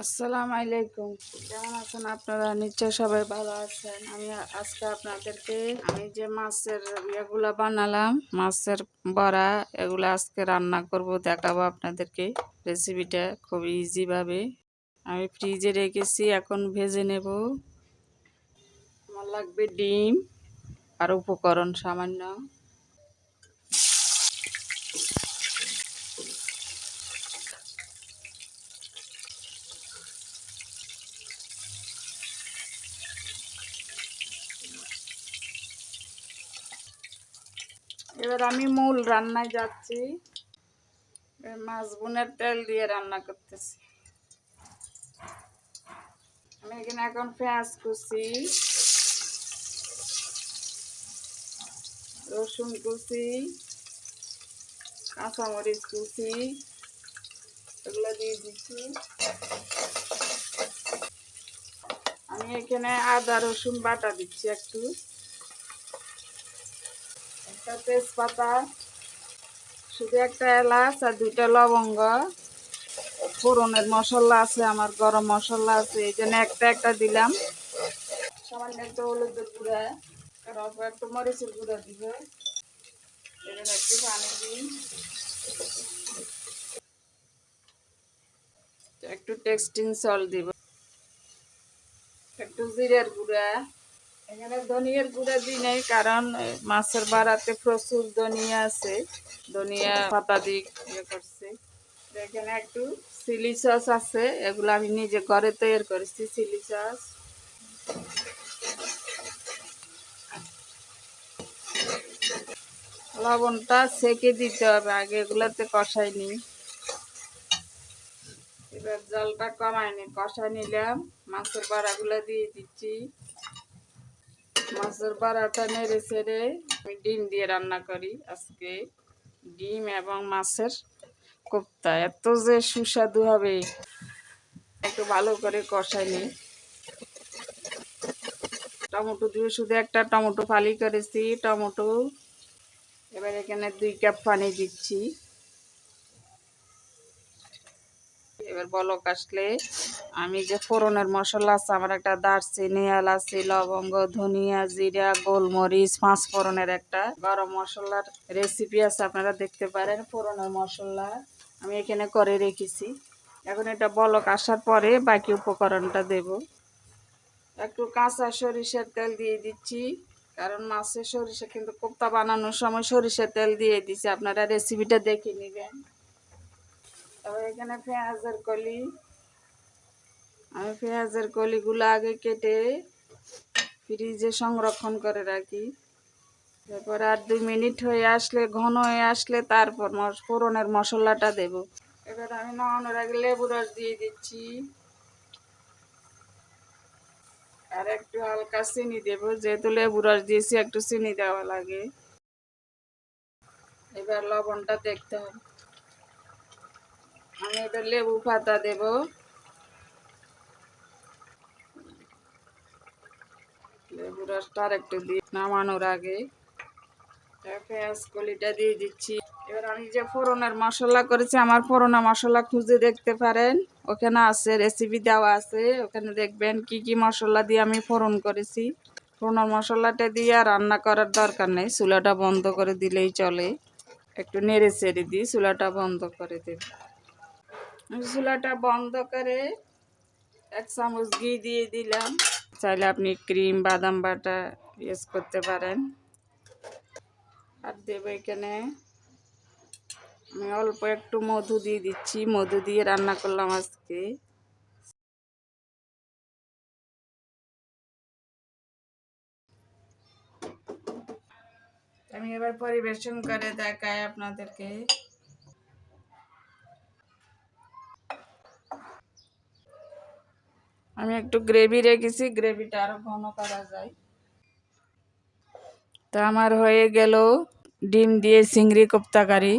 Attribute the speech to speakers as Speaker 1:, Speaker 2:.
Speaker 1: আসসালামু আলাইকুম। কেমন আছেন আপনারা? নিশ্চয় সবাই ভালো আছেন। আমি আজকে আপনাদেরকে, আমি যে মাছের ইয়েগুলা বানালাম, মাছের বড়া, এগুলো আজকে রান্না করব, দেখাবো আপনাদেরকে রেসিপিটা খুব ইজিভাবে আমি ফ্রিজে রেখেছি, এখন ভেজে নেব। আমার লাগবে ডিম আর উপকরণ সামান্য। এবার আমি মূল রান্নায় যাচ্ছি। মাছ বোনের তেল দিয়ে রান্না করতেছি। আমি এখানে এখন পেঁয়াজ কুচি, রসুন কুচি, কাঁচামরিচ কুচি, এগুলো দিয়ে দিচ্ছি। আমি এখানে আদা, রসুন বাটা দিচ্ছি একটু। তেজপাতা, শুধু একটা এলাচ আর দুইটা লবঙ্গ। ফোড়নের মশলা আছে, আমার গরম মশলা আছে, এই জন্য একটা একটা দিলাম। সামান্য একটু হলুদের গুঁড়া, আর অল্প একটু মরিচের গুঁড়া দিব। একটু পানি একটু টেক্সটিং সল দিব। একটু জিরের গুঁড়া। এখানে ধনিয়ার গুঁড়া দিই নাই, কারণ মাছের বাড়াতে প্রচুর ধনিয়া আছে। ধনিয়া পাতা দিয়ে ইয়ে করছে। এখানে একটু চিলি সস আছে, এগুলো আমি নিজে ঘরে তৈরি করেছি, চিলি সস। লবণটা সেকে দিতে হবে, আগে এগুলাতে কষাইনি এবার জলটা কমায়নি কষাই নিলাম, মাছের বাড়াগুলো দিয়ে দিচ্ছি। মাছের বাড়াটা নেড়ে ছেড়ে আমি ডিম দিয়ে রান্না করি আজকে ডিম এবং মাছের কোপ্তা। এত যে সুস্বাদু হবে। একটু ভালো করে কষাই নিই টমেটো দিয়ে শুধু একটা টমেটো ফালি করেছি। টমেটো এবার এখানে দুই কাপ পানি দিচ্ছি। এবার বলক আসলে। আমি যে ফোড়নের মশলা আছে, আমার একটা দারচিনি, এলাচি, লবঙ্গ, ধনিয়া, জিরা, গোলমরিচ, পাঁচ ফোড়নের একটা গরম মশলার রেসিপি আছে, আপনারা দেখতে পারেন ফোড়নের মশলা। আমি এখানে করে রেখেছি। এখন এটা বলক আসার পরে বাকি উপকরণটা দেব। একটু কাঁচা সরিষার তেল দিয়ে দিচ্ছি, কারণ মাছের সরিষা কিন্তু কোপ্তা বানানোর সময় সরিষার তেল দিয়ে দিচ্ছি আপনারা রেসিপিটা দেখে নেবেন। তারপর এখানে পেঁয়াজের কলি। আমি পেঁয়াজের কলিগুলো আগে কেটে ফ্রিজে সংরক্ষণ করে রাখি। তারপর আর দুই মিনিট হয়ে আসলে, ঘন হয়ে আসলে তারপর ফোড়নের মশলাটা দেব। এবার আমি নামানোর আগে লেবু রস দিয়ে দিচ্ছি। আর একটু হালকা চিনি দেবো, যেহেতু লেবু রস দিয়েছি, একটু চিনি দেওয়া লাগে। এবার লবণটা দেখতে হবে। আমি এটা লেবু পাতা দেব। লেবু রসটা আর একটু দিয়ে নামানোর আগে পেঁয়াজ কলিটা দিয়ে দিচ্ছি। এবার আমি যে ফোড়নের মশলা করেছি, আমার ফোড়না মশলা খুঁজে দেখতে পারেন। ওখানে আছে রেসিপি দেওয়া আছে, ওখানে দেখবেন কি কি মশলা দিয়ে আমি ফোড়ন করেছি। ফোড়নের মশলাটা দিয়ে রান্না করার দরকার নেই, চুলাটা বন্ধ করে দিলেই চলে। একটু নেড়ে চেড়ে দিই চুলাটা বন্ধ করে দেব। চুলাটা বন্ধ করে এক চামচ ঘি দিয়ে দিলাম। চাইলে আপনি ক্রিম, বাদাম বাটা ইউজ করতে পারেন। আর দেব এখানে আমি অল্প একটু মধু দিয়ে দিচ্ছি। মধু দিয়ে রান্না করলাম আজকে। আমি এবার পরিবেশন করে দেখাই আপনাদেরকে। আমি একটু গ্রেভি রেখেছি। গ্রেভিটা আরও ঘন করা যায়। তা আমার হয়ে গেল ডিম দিয়ে চিংড়ি কোপ্তা কারি